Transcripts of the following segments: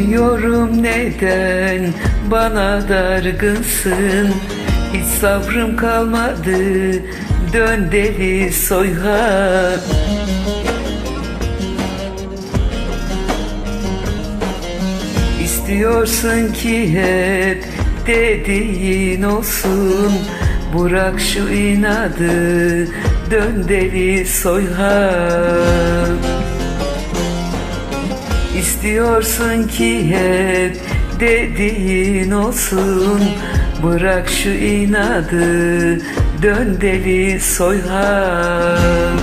Bilmiyorum neden bana dargınsın. Hiç sabrım kalmadı. Dön deli soyhan. İstiyorsun ki hep dediğin olsun. Bırak şu inadı. Dön deli soyhan İstiyorsun ki hep dediğin olsun. Bırak şu inadı dön deli soyhan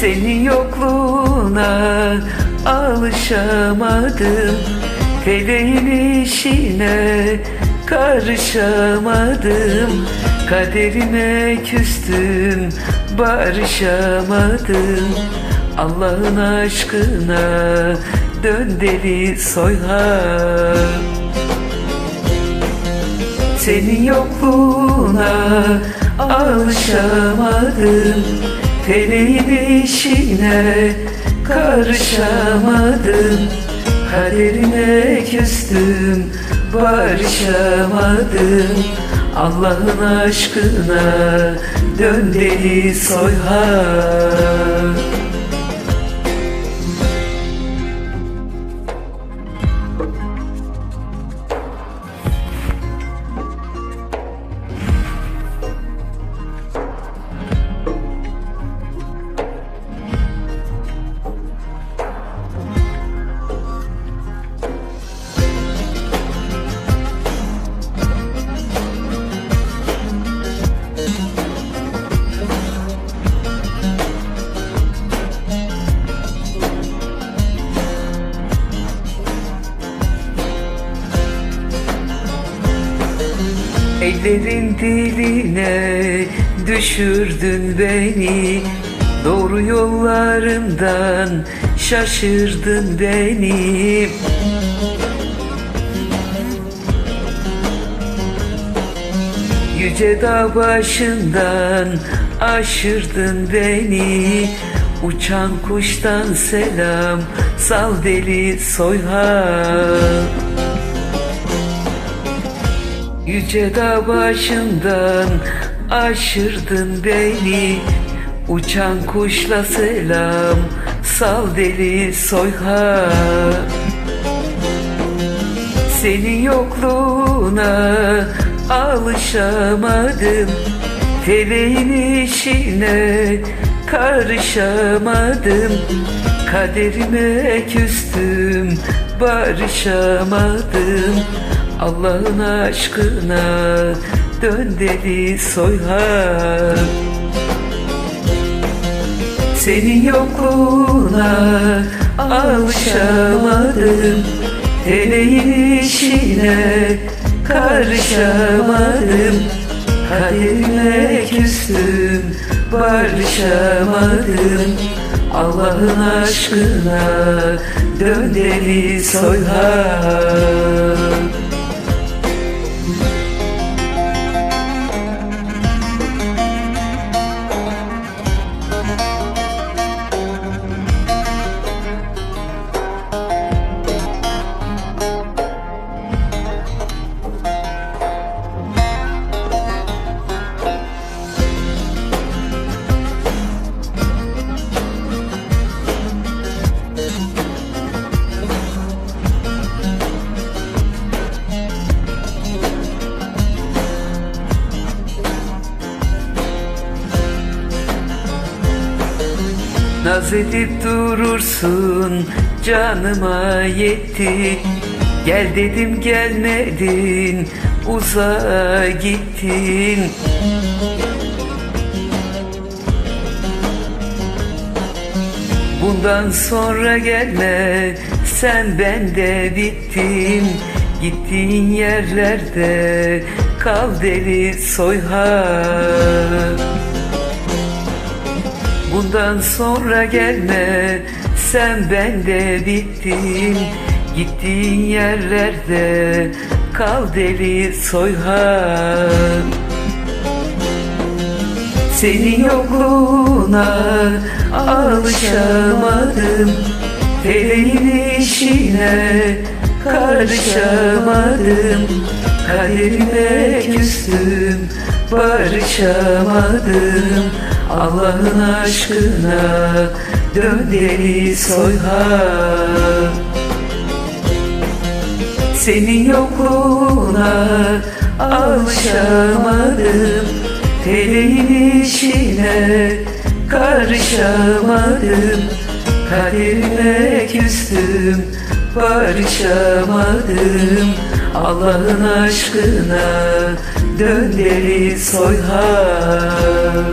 Senin yokluğuna alışamadım. Feleğin işine karışamadım. Kaderime küstüm barışamadım Allah'ın aşkına dön deli soyhan senin yokluğuna alışamadım Feleğin işine karışamadım. Kaderine küstüm barışamadım. Allah'ın aşkına dön deli soyhan Ellerin diline düşürdün beni. Doğru yollarımdan şaşırdın beni. Yüce dağ başından aşırdın beni. Uçan kuştan selam sal deli soyhan Yüce dağ başından aşırdın beni. Uçan kuşla selam sal deli soyhan Senin yokluğuna alışamadım Feleğin işine karışamadım. Kaderime küstüm barışamadım Allah'ın aşkına dön deli soyhan. Senin yokluğuna alışamadım Feleğin işine karışamadım. Kaderime küstüm barışamadım. Allah'ın aşkına dön deli soyhan edip durursun canıma yetti. Gel dedim gelmedin uzağa gittin. Bundan sonra gelme sen bende bittin Gittiğin yerlerde kal deli soyhan Bundan sonra gelme sen bende bittin. Gittiğin yerlerde kal deli soyhan. Senin yokluğuna alışamadım. Feleğin işine karışamadım. Kaderime küstüm barışamadım Allah'ın aşkına dön deli Soyhan senin yokluğuna alışamadım Feleğin işine karışamadım. Kaderime küstüm barışamadım. Allah'ın aşkına dön deli Soyhan